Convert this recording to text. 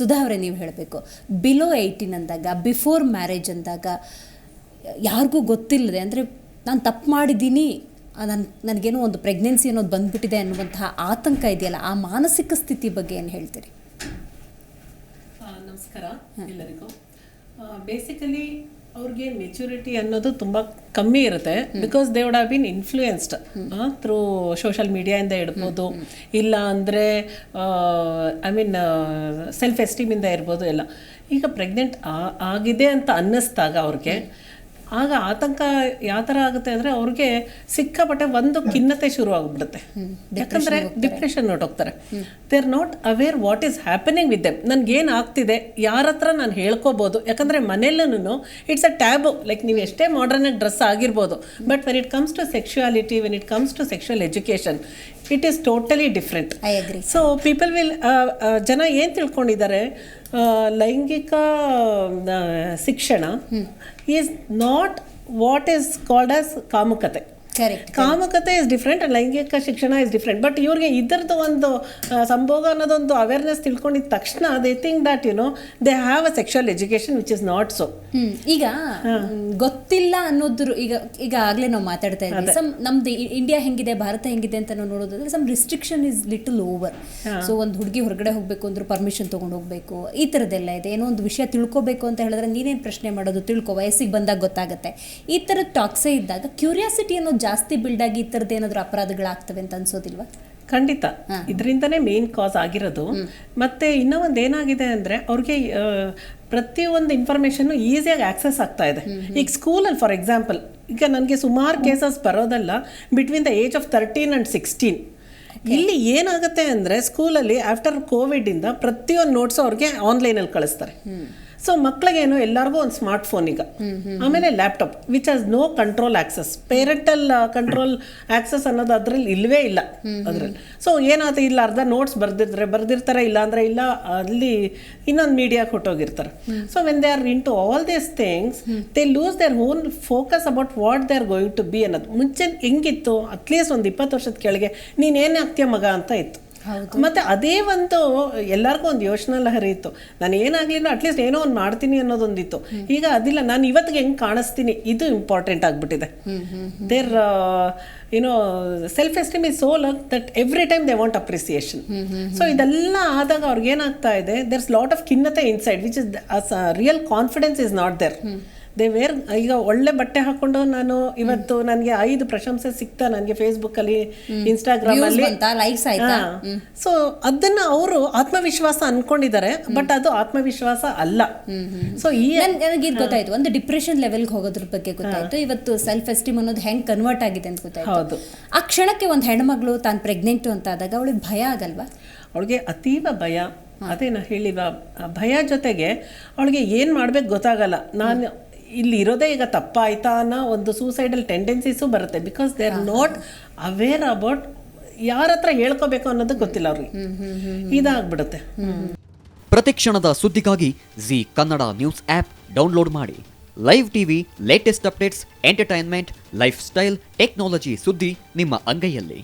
ಸುಧಾ ಅವರೇ ನೀವು ಹೇಳಬೇಕು. ಬಿಲೋ ಏಯ್ಟೀನ್ ಅಂದಾಗ ಬಿಫೋರ್ ಮ್ಯಾರೇಜ್ ಅಂದಾಗ ಯಾರಿಗೂ ಗೊತ್ತಿಲ್ಲದೆ ಅಂದರೆ ನಾನು ತಪ್ಪು ಮಾಡಿದ್ದೀನಿ ನನ್ನ ನನಗೇನೋ ಒಂದು ಪ್ರೆಗ್ನೆನ್ಸಿ ಅನ್ನೋದು ಬಂದ್ಬಿಟ್ಟಿದೆ ಅನ್ನುವಂತಹ ಆತಂಕ ಇದೆಯಲ್ಲ ಆ ಮಾನಸಿಕ ಸ್ಥಿತಿ ಬಗ್ಗೆ ಏನು ಹೇಳ್ತೀರಿ? ನಮಸ್ಕಾರ ಎಲ್ಲರಿಗೂ. ಬೇಸಿಕಲಿ ಅವ್ರಿಗೆ ಮೆಚುರಿಟಿ ಅನ್ನೋದು ತುಂಬ ಕಮ್ಮಿ ಇರುತ್ತೆ. Because they would have been influenced through social ಮೀಡಿಯಾಯಿಂದ ಇಡ್ಬೋದು. ಇಲ್ಲ ಅಂದರೆ ಐ ಮೀನ್ ಸೆಲ್ಫ್ ಎಸ್ಟೀಮಿಂದ ಇರ್ಬೋದು ಎಲ್ಲ. ಈಗ ಪ್ರೆಗ್ನೆಂಟ್ ಆಗಿದೆ ಅಂತ ಅನ್ನಿಸ್ದಾಗ ಅವ್ರಿಗೆ ಆಗ ಆತಂಕ ಯಾವ ಥರ ಆಗುತ್ತೆ ಅಂದರೆ ಅವ್ರಿಗೆ ಸಿಕ್ಕಾಪಟ್ಟೆ ಒಂದು ಖಿನ್ನತೆ ಶುರು ಆಗಿಬಿಡುತ್ತೆ ಯಾಕಂದರೆ depression ಹೊಟ್ಟೋಗ್ತಾರೆ they are not aware what is happening with them ನನ್ಗೇನು ಆಗ್ತಿದೆ? ಯಾರ ಹತ್ರ ನಾನು ಹೇಳ್ಕೋಬೋದು? ಯಾಕಂದರೆ ಮನೆಯಲ್ಲೂ ಇಟ್ಸ್ ಅ ಟ್ಯಾಬು ಲೈಕ್ ನೀವು ಎಷ್ಟೇ ಮಾಡರ್ನಾಗಿ ಡ್ರೆಸ್ ಆಗಿರ್ಬೋದು. But when it comes to sexuality when it comes to sexual education it is totally different so people will ಜನ ಏನು ತಿಳ್ಕೊಂಡಿದ್ದಾರೆ? ಲೈಂಗಿಕ ಶಿಕ್ಷಣ is not what is called as ಕಾಮುಕತೆ. ಕಾಮಕತೆ ಇಸ್ ಡಿಫ್ರೆಂಟ್ ಲೈಂಗಿಕ ಶಿಕ್ಷಣ ಇಸ್ ಡಿಫ್ರೆಂಟ್ ಬಟ್ ಇವ್ರಿಗೆ ಇದರದ್ದು ಒಂದು ಸಂಭೋಗ ಅನ್ನೋದೊಂದು ಅವೇರ್ನೆಸ್ ತಿಳ್ಕೊಂಡಿದ ತಕ್ಷಣ they think that you know they have a sexual education which is not so ಈಗ ಗೊತ್ತಿಲ್ಲ ಅನ್ನೋದ್ರ ಈಗ ಈಗ ಆಗ್ಲೇ ನಾವು ಮಾತಾಡ್ತಾ ಇದ್ದೀವಿ ಸಮ್ ನಮ್ದು ಇಂಡಿಯಾ ಹೆಂಗಿದೆ ಭಾರತ ಹೆಂಗಿದೆ ಅಂತ ನಾವು ನೋಡೋದಾದ್ರೆ some restriction is little over so ಒಂದು ಹುಡುಗಿ ಹೊರಗಡೆ ಹೋಗ್ಬೇಕು ಅಂದ್ರೆ ಪರ್ಮಿಷನ್ ತಗೊಂಡು ಹೋಗ್ಬೇಕು. ಈ ಥರದ್ದೆಲ್ಲ ಇದೆ. ಏನೋ ಒಂದು ವಿಷಯ ತಿಳ್ಕೊಬೇಕು ಅಂತ ಹೇಳಿದ್ರೆ ನೀನೇನು ಪ್ರಶ್ನೆ ಮಾಡೋದು ತಿಳ್ಕೊ ವಯಸ್ಸಿಗೆ ಬಂದಾಗ ಗೊತ್ತಾಗುತ್ತೆ. ಈ ಥರದ ಟಾಕ್ಸೇ ಇದ್ದಾಗ ಕ್ಯೂರಿಯಾಸಿಟಿ ಅನ್ನೋದು ಜಾಸ್ತಿ ಬಿಲ್ಡ್ ಆಗಿ ಈ ಥರದ್ದು ಏನಾದರೂ ಅಪರಾಧಗಳಾಗ್ತವೆ ಅಂತ ಅನ್ಸೋದಿಲ್ವಾ? ಖಂಡಿತ. ಇದರಿಂದನೇ ಮೇನ್ ಕಾಸ್ ಆಗಿರೋದು. ಮತ್ತೆ ಇನ್ನೂ ಒಂದು ಏನಾಗಿದೆ ಅಂದ್ರೆ ಅವ್ರಿಗೆ ಪ್ರತಿಯೊಂದು ಇನ್ಫಾರ್ಮೇಶನ್ ಈಸಿಯಾಗಿ ಆಕ್ಸೆಸ್ ಆಗ್ತಾ ಇದೆ. ಈಗ ಸ್ಕೂಲಲ್ಲಿ ಫಾರ್ ಎಕ್ಸಾಂಪಲ್ ಈಗ ನನಗೆ ಸುಮಾರು cases ಬರೋದಲ್ಲ between the age of thirteen and sixteen ಇಲ್ಲಿ ಏನಾಗುತ್ತೆ ಅಂದರೆ ಸ್ಕೂಲಲ್ಲಿ ಆಫ್ಟರ್ ಕೋವಿಡಿಂದ ಪ್ರತಿಯೊಂದು ನೋಟ್ಸ್ ಅವ್ರಿಗೆ ಆನ್ಲೈನಲ್ಲಿ ಕಳಿಸ್ತಾರೆ. ಸೊ ಮಕ್ಕಳಿಗೇನು ಎಲ್ಲರಿಗೂ ಒಂದು ಸ್ಮಾರ್ಟ್ ಫೋನ್ ಈಗ. ಆಮೇಲೆ laptop which has no control access parental control access ಅನ್ನೋದು ಅದ್ರಲ್ಲಿ ಇಲ್ಲವೇ ಇಲ್ಲ ಅದ್ರಲ್ಲಿ. ಸೊ ಏನಾದ್ರೂ ಇಲ್ಲ, ಅರ್ಧ ನೋಟ್ಸ್ ಬರ್ದಿರ್ತಾರೆ ಬರ್ದಿರ್ತಾರೆ ಇಲ್ಲ ಅಂದ್ರೆ ಇಲ್ಲ, ಅಲ್ಲಿ ಇನ್ನೊಂದು media ಹೊಟ್ಟೋಗಿರ್ತಾರೆ so when they are into all these things they lose their own focus about what they are going to be ಅನ್ನೋದು. ಮುಂಚೆ ಹೆಂಗಿತ್ತು? ಅಟ್ಲೀಸ್ಟ್ ಒಂದು ಇಪ್ಪತ್ತು ವರ್ಷದ ಕೆಳಗೆ ನೀನೇನು ಆಗ್ತೀಯ ಮಗ? ಅಂತ ಇತ್ತು. ಮತ್ತೆ ಅದೇ ಒಂದು ಎಲ್ಲರಿಗೂ ಒಂದು ಯೋಚನೆ ಲಹರಿ ಇತ್ತು. ನಾನು ಏನಾಗ್ಲಿಲ್ಲ ಅಟ್ಲೀಸ್ಟ್ ಏನೋ ಒಂದು ಮಾಡ್ತೀನಿ ಅನ್ನೋದೊಂದಿತ್ತು. ಈಗ ಅದಿಲ್ಲ ನಾನು ಇವತ್ತಿಗೆ ಹೆಂಗೆ ಕಾಣಿಸ್ತೀನಿ ಇದು ಇಂಪಾರ್ಟೆಂಟ್ ಆಗಿಬಿಟ್ಟಿದೆ. ದೇರ್ ಏನೋ self esteem is so lack that every time they want appreciation so ಇದೆಲ್ಲ ಆದಾಗ ಅವ್ರಿಗೆ ಏನಾಗ್ತಾ ಇದೆ ದೇರ್ಸ್ ಲಾಟ್ ಆಫ್ ಖಿನ್ನತೆ inside which is real confidence is not there they wear ಈಗ ಒಳ್ಳೆ ಬಟ್ಟೆ ಹಾಕೊಂಡು ನಾನು ಇವತ್ತು ನನಗೆ ಐದು ಪ್ರಶಂಸೆ ಸಿಗ್ತಾ ನನಗೆ ಫೇಸ್ಬುಕ್ಕಲ್ಲಿ ಇನ್ಸ್ಟಾಗ್ರಾಮ್ ಅಲ್ಲಿ. ಲೈಕ್ಸ್ ಆಯ್ತಾ? ಸೊ ಅದನ್ನ ಅವರು ಆತ್ಮವಿಶ್ವಾಸ ಅನ್ಕೊಂಡಿದ್ದಾರೆ ಬಟ್ ಅದು ಆತ್ಮವಿಶ್ವಾಸ ಅಲ್ಲ. ಸೊ ಈ ನನ್- ನನಗೆ ಇದು ಗೊತ್ತಾಯ್ತು ಒಂದು ಡಿಪ್ರೆಷನ್ ಲೆವೆಲ್ಗೆ ಹೋಗೋದ್ರ ಬಗ್ಗೆ ಗೊತ್ತಾಯ್ತು. ಇವತ್ತು ಸೆಲ್ಫ್ ಎಸ್ಟೀಮ್ ಅನ್ನೋದು ಹೆಂಗ್ ಕನ್ವರ್ಟ್ ಆಗಿದೆ ಅಂತ ಗೊತ್ತಾಯ್ತು. ಹೌದು. ಆ ಕ್ಷಣಕ್ಕೆ ಒಂದು ಹೆಣ್ಮಗಳು ತಾನು ಪ್ರೆಗ್ನೆಂಟು ಅಂತ ಆದಾಗ ಅವಳಿಗೆ ಭಯ ಆಗಲ್ವಾ? ಅವಳಿಗೆ ಅತೀವ ಭಯ. ಅದೇ ನಾ ಆ ಭಯ ಜೊತೆಗೆ ಅವಳಿಗೆ ಏನು ಮಾಡ್ಬೇಕು ಗೊತ್ತಾಗಲ್ಲ. ನಾನು ಇಲ್ಲಿ ಇರೋದೇ ಈಗ ತಪ್ಪಾಯ್ತಾ ಅನ್ನೋ ಒಂದು ಸೂಸೈಡಲ್ ಟೆಂಡೆನ್ಸೀಸು ಬರುತ್ತೆ. Because they are not aware about ಯಾರ ಹತ್ರ ಹೇಳ್ಕೋಬೇಕು ಅನ್ನೋದು ಗೊತ್ತಿಲ್ಲ ಅವ್ರಿಗೆ. ಇದಾಗ್ಬಿಡುತ್ತೆ. ಪ್ರತಿಕ್ಷಣದ ಸುದ್ದಿಗಾಗಿ Zee Kannada news app download ಮಾಡಿ. Live TV latest updates entertainment lifestyle technology ಸುದ್ದಿ ನಿಮ್ಮ ಅಂಗೈಯಲ್ಲಿ.